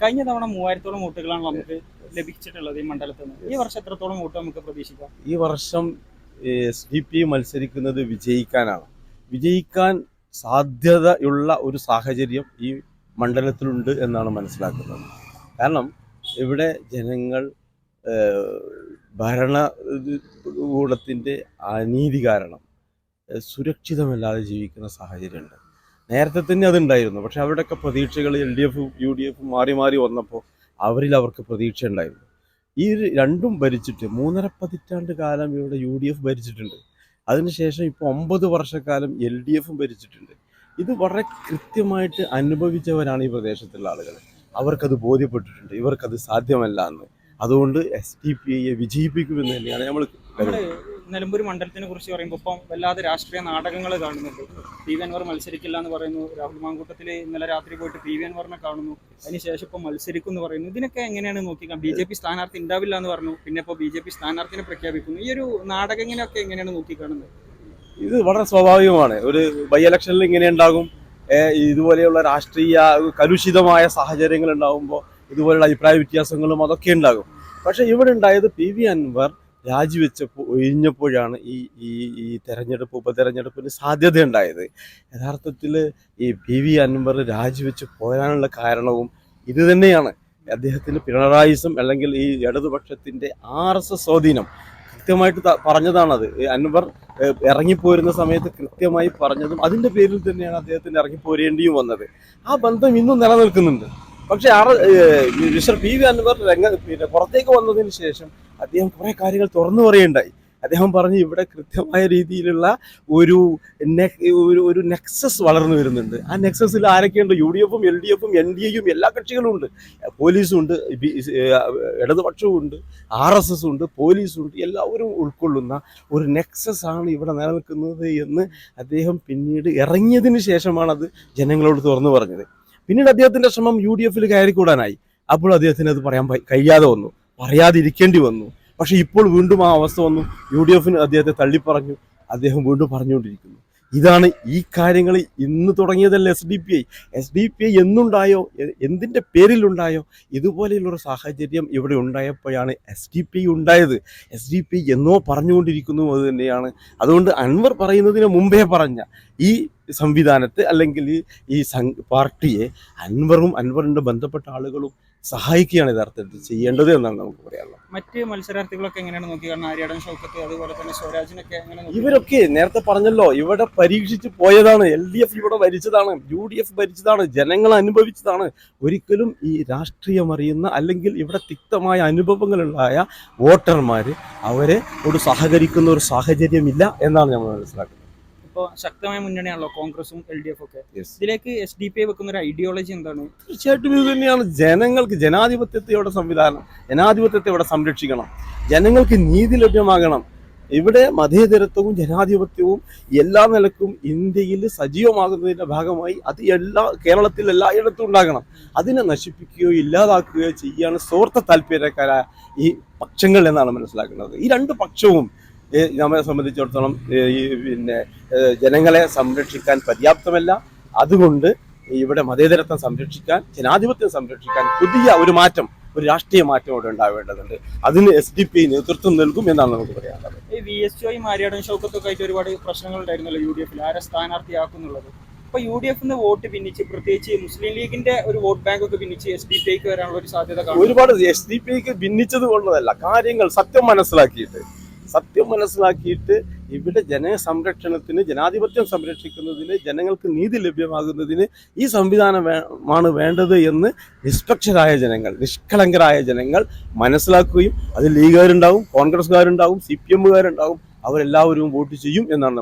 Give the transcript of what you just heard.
കഴിഞ്ഞ തവണ മൂവായിരത്തോളം വോട്ടുകളാണ് നമുക്ക് ലഭിച്ചിട്ടുള്ളത് ഈ മണ്ഡലത്തിൽ നിന്ന്. ഈ വർഷം എത്രത്തോളം വോട്ട് നമുക്ക് പ്രതീക്ഷിക്കാം? ഈ വർഷം എസ് ഡി പി മത്സരിക്കുന്നത് വിജയിക്കാനാണ്. വിജയിക്കാൻ സാധ്യതയുള്ള ഒരു സാഹചര്യം ഈ മണ്ഡലത്തിലുണ്ട് എന്നാണ് മനസ്സിലാക്കുന്നത്. കാരണം ഇവിടെ ജനങ്ങൾ ഭരണ ഭരണകൂടത്തിന്റെ അനീതി കാരണം സുരക്ഷിതമല്ലാതെ ജീവിക്കുന്ന സാഹചര്യമുണ്ട്. നേരത്തെ തന്നെ അതുണ്ടായിരുന്നു. പക്ഷെ അവരുടെയൊക്കെ പ്രതീക്ഷകൾ L D F U D F മാറി മാറി വന്നപ്പോൾ അവരിൽ അവർക്ക് പ്രതീക്ഷ ഉണ്ടായിരുന്നു. ഈ രണ്ടും ഭരിച്ചിട്ട് മൂന്നര പതിറ്റാണ്ട് കാലം ഇവിടെ യു ഡി എഫ് ഭരിച്ചിട്ടുണ്ട്. അതിനുശേഷം ഇപ്പോൾ ഒമ്പത് വർഷക്കാലം എൽ ഡി എഫും ഭരിച്ചിട്ടുണ്ട്. ഇത് വളരെ കൃത്യമായിട്ട് അനുഭവിച്ചവരാണ് ഈ പ്രദേശത്തുള്ള ആളുകൾ. അവർക്കത് ബോധ്യപ്പെട്ടിട്ടുണ്ട്. ഇവർക്കത് സാധ്യമല്ല എന്ന്. അതുകൊണ്ട് എസ് ഡി പി ഐയെ വിജയിപ്പിക്കുമെന്ന് തന്നെയാണ് നമ്മൾ നമ്മുടെ നിലമ്പൂർ മണ്ഡലത്തിനെ കുറിച്ച് പറയുമ്പോൾ ഇപ്പം വല്ലാതെ രാഷ്ട്രീയ നാടകങ്ങൾ കാണുന്നുണ്ട്. പി വി അൻവർ മത്സരിക്കില്ല എന്ന് പറയുന്നു. രാഹുൽ മാങ്കൂട്ടത്തിൽ ഇന്നലെ രാത്രി പോയിട്ട് പി വി അൻവറിനെ കാണുന്നു. അതിനുശേഷം ഇപ്പം മത്സരിക്കും എന്ന് പറയുന്നു. ഇതിനൊക്കെ എങ്ങനെയാണ് നോക്കിക്കാം ബി ജെ പി സ്ഥാനാർത്ഥി ഉണ്ടാവില്ല എന്ന് പറഞ്ഞു. പിന്നെ ഇപ്പോൾ ബി ജെ പി സ്ഥാനാർത്ഥിനെ പ്രഖ്യാപിക്കുന്നു. ഈ ഒരു നാടകങ്ങളൊക്കെ എങ്ങനെയാണ് നോക്കിക്കാണുന്നത്? ഇത് വളരെ സ്വാഭാവികമാണ്. ഒരു ബൈ ഇലക്ഷനിൽ ഇങ്ങനെ ഉണ്ടാകും. ഇതുപോലെയുള്ള രാഷ്ട്രീയ കലുഷിതമായ സാഹചര്യങ്ങൾ ഉണ്ടാകുമ്പോൾ ഇതുപോലെയുള്ള അഭിപ്രായ വ്യത്യാസങ്ങളും അതൊക്കെ ഉണ്ടാകും. പക്ഷേ ഇവിടെ ഉണ്ടായത് പി വി അൻവർ രാജിവെച്ചപ്പോൾ ഒഴിഞ്ഞപ്പോഴാണ് ഈ ഈ ഈ തെരഞ്ഞെടുപ്പ് ഉപതെരഞ്ഞെടുപ്പിന് സാധ്യതയുണ്ടായത്. യഥാർത്ഥത്തിൽ ഈ പി വി അൻവർ രാജിവെച്ച് പോരാനുള്ള കാരണവും ഇത് തന്നെയാണ്. അദ്ദേഹത്തിന് പിണറായിസം അല്ലെങ്കിൽ ഈ ഇടതുപക്ഷത്തിന്റെ ആർ എസ് എസ് സ്വാധീനം കൃത്യമായിട്ട് പറഞ്ഞതാണത്. അൻവർ ഇറങ്ങിപ്പോരുന്ന സമയത്ത് കൃത്യമായി പറഞ്ഞതും അതിന്റെ പേരിൽ തന്നെയാണ് അദ്ദേഹത്തിന് ഇറങ്ങിപ്പോരേണ്ടിയും വന്നത്. ആ ബന്ധം ഇന്നും നിലനിൽക്കുന്നുണ്ട്. പക്ഷേ R mister P V Anwar രംഗ പിന്നെ പുറത്തേക്ക് വന്നതിന് ശേഷം അദ്ദേഹം കുറേ കാര്യങ്ങൾ തുറന്നു പറയുണ്ടായി അദ്ദേഹം പറഞ്ഞു ഇവിടെ കൃത്യമായ രീതിയിലുള്ള ഒരു ഒരു ഒരു നെക്സസ് വളർന്നു വരുന്നുണ്ട്. ആ നെക്സസിൽ ആരൊക്കെയുണ്ട്? യു ഡി എഫും എൽ ഡി എഫും എൻ ഡി എയും എല്ലാ കക്ഷികളും ഉണ്ട് പോലീസും ഉണ്ട് ഇടതുപക്ഷവും ഉണ്ട് ആർ എസ് എസ് ഉണ്ട് പോലീസും ഉണ്ട് എല്ലാവരും ഉൾക്കൊള്ളുന്ന ഒരു നെക്സസ് ആണ് ഇവിടെ നിലനിൽക്കുന്നത് എന്ന് അദ്ദേഹം പിന്നീട് ഇറങ്ങിയതിന് ശേഷമാണ് അത് ജനങ്ങളോട് തുറന്നു പറഞ്ഞത്. പിന്നീട് അദ്ദേഹത്തിന്റെ ശ്രമം യു ഡി എഫിൽ കയറിക്കൂടാനായി. അപ്പോൾ അദ്ദേഹത്തിന് അത് പറയാൻ കഴിയാതെ വന്നു. പറയാതിരിക്കേണ്ടി വന്നു. പക്ഷെ ഇപ്പോൾ വീണ്ടും ആ അവസ്ഥ വന്നു. യു ഡി എഫിന് അദ്ദേഹത്തെ തള്ളിപ്പറഞ്ഞു. അദ്ദേഹം വീണ്ടും പറഞ്ഞുകൊണ്ടിരിക്കുന്നു. ഇതാണ് ഈ കാര്യങ്ങൾ ഇന്ന് തുടങ്ങിയതല്ല S D P I? S D P I എന്നുണ്ടായോ? എന്തിന്റെ പേരിലുണ്ടായോ? ഇതുപോലെയുള്ളൊരു സാഹചര്യം ഇവിടെ ഉണ്ടായപ്പോഴാണ് എസ് ഡി പി ഐ ഉണ്ടായത്. എസ് ഡി പി ഐ എന്നോ പറഞ്ഞുകൊണ്ടിരിക്കുന്നു അത് തന്നെയാണ്. അതുകൊണ്ട് അൻവർ പറയുന്നതിന് മുമ്പേ പറഞ്ഞ ഈ സംവിധാനത്തെ അല്ലെങ്കിൽ ഈ പാർട്ടിയെ അൻവറും അൻവറിന്റെ ബന്ധപ്പെട്ട ആളുകളും സഹായിക്കുകയാണ് യഥാർത്ഥത്തിൽ ചെയ്യേണ്ടത് എന്നാണ് നമുക്ക് പറയാനുള്ളത്. മറ്റ് മത്സരാർത്ഥികളൊക്കെ എങ്ങനെയാണ് നോക്കി? കാരണം ആര്യാടൻ ഷൗക്കത്ത് അതുപോലെ തന്നെ സ്വരാജിനൊക്കെ ഇവരൊക്കെ നേരത്തെ പറഞ്ഞല്ലോ ഇവിടെ പരീക്ഷിച്ച് പോയതാണ് എൽ ഡി എഫ് ഇവിടെ ഭരിച്ചതാണ് യു ഡി എഫ് ഭരിച്ചതാണ് ജനങ്ങൾ അനുഭവിച്ചതാണ്. ഒരിക്കലും ഈ രാഷ്ട്രീയം അറിയുന്ന അല്ലെങ്കിൽ ഇവിടെ തിക്തമായ അനുഭവങ്ങളുണ്ടായ വോട്ടർമാർ അവരെ ഒരു സഹകരിക്കുന്ന ഒരു സാഹചര്യമില്ല എന്നാണ് നമ്മൾ മനസ്സിലാക്കുന്നത്. ഇപ്പോൾ ശക്തമായ മുന്നണിയാണല്ലോ കോൺഗ്രസും എൽ ഡി എഫ് ഒക്കെ ഇതിലേക്ക് എസ് ഡി പി ഐ വെക്കുന്ന ഒരു ഐഡിയോളജി എന്താണ്? തീർച്ചയായിട്ടും ഇത് തന്നെയാണ്. ജനങ്ങൾക്ക് ജനാധിപത്യത്തെ ഇവിടെ സംവിധാനം ജനാധിപത്യത്തെ ഇവിടെ സംരക്ഷിക്കണം. ജനങ്ങൾക്ക് നീതി ലഭ്യമാകണം. ഇവിടെ മതേതരത്വവും ജനാധിപത്യവും എല്ലാ നിലക്കും ഇന്ത്യയിൽ സജീവമാകുന്നതിന്റെ ഭാഗമായി അത് എല്ലാ കേരളത്തിൽ എല്ലായിടത്തും ഉണ്ടാകണം. അതിനെ നശിപ്പിക്കുകയോ ഇല്ലാതാക്കുകയോ ചെയ്യാണ് സ്വാർത്ഥ താല്പര്യക്കാരായ ഈ പക്ഷങ്ങൾ എന്നാണ് മനസ്സിലാക്കുന്നത്. ഈ രണ്ട് പക്ഷവും നമ്മെ സംബന്ധിച്ചിടത്തോളം ഈ പിന്നെ ജനങ്ങളെ സംരക്ഷിക്കാൻ പര്യാപ്തമല്ല. അതുകൊണ്ട് ഇവിടെ മതേതരത്വം സംരക്ഷിക്കാൻ ജനാധിപത്യം സംരക്ഷിക്കാൻ പുതിയ ഒരു മാറ്റം ഒരു രാഷ്ട്രീയ മാറ്റം ഇവിടെ ഉണ്ടാവേണ്ടതുണ്ട്. അതിന് എസ് ഡി പി നേതൃത്വം നൽകും എന്നാണ് നമുക്ക് പറയാനുള്ളത്. ഈ വി എസ് ഐ ആര്യാടൻ ഷൗക്കത്തൊക്കെ ആയിട്ട് ഒരുപാട് പ്രശ്നങ്ങൾ ഉണ്ടായിരുന്നല്ലോ യു ഡി എഫിൽ ആരെ സ്ഥാനാർത്ഥിയാക്കുന്നുള്ളത്? അപ്പൊ യു ഡി എഫിന്ന് വോട്ട് ഭിന്നിച്ച് പ്രത്യേകിച്ച് മുസ്ലിം ലീഗിന്റെ ഒരു വോട്ട് ബാങ്ക് ഒക്കെ ഭിന്നിച്ച് എസ് ഡി പി ഐക്ക് വരാനുള്ള ഒരു സാധ്യത ഒരുപാട് എസ് ഡി പിന്നിച്ചത് ഭിന്നിച്ചത് കൊണ്ടതല്ല കാര്യങ്ങൾ സത്യം മനസ്സിലാക്കിയിട്ട്. സത്യം മനസ്സിലാക്കിയിട്ട് ഇവിടെ ജനസംരക്ഷണത്തിന് ജനാധിപത്യം സംരക്ഷിക്കുന്നതിന് ജനങ്ങൾക്ക് നീതി ലഭ്യമാകുന്നതിന് ഈ സംവിധാനം വേ- വേണ്ടത് എന്ന് നിഷ്പക്ഷരായ ജനങ്ങൾ നിഷ്കളങ്കരായ ജനങ്ങൾ മനസ്സിലാക്കുകയും അതിൽ ലീഗുകാരുണ്ടാവും കോൺഗ്രസ്സുകാരുണ്ടാവും സി പി എമ്മുകാരുണ്ടാവും അവരെല്ലാവരും വോട്ട് ചെയ്യും എന്നാണ്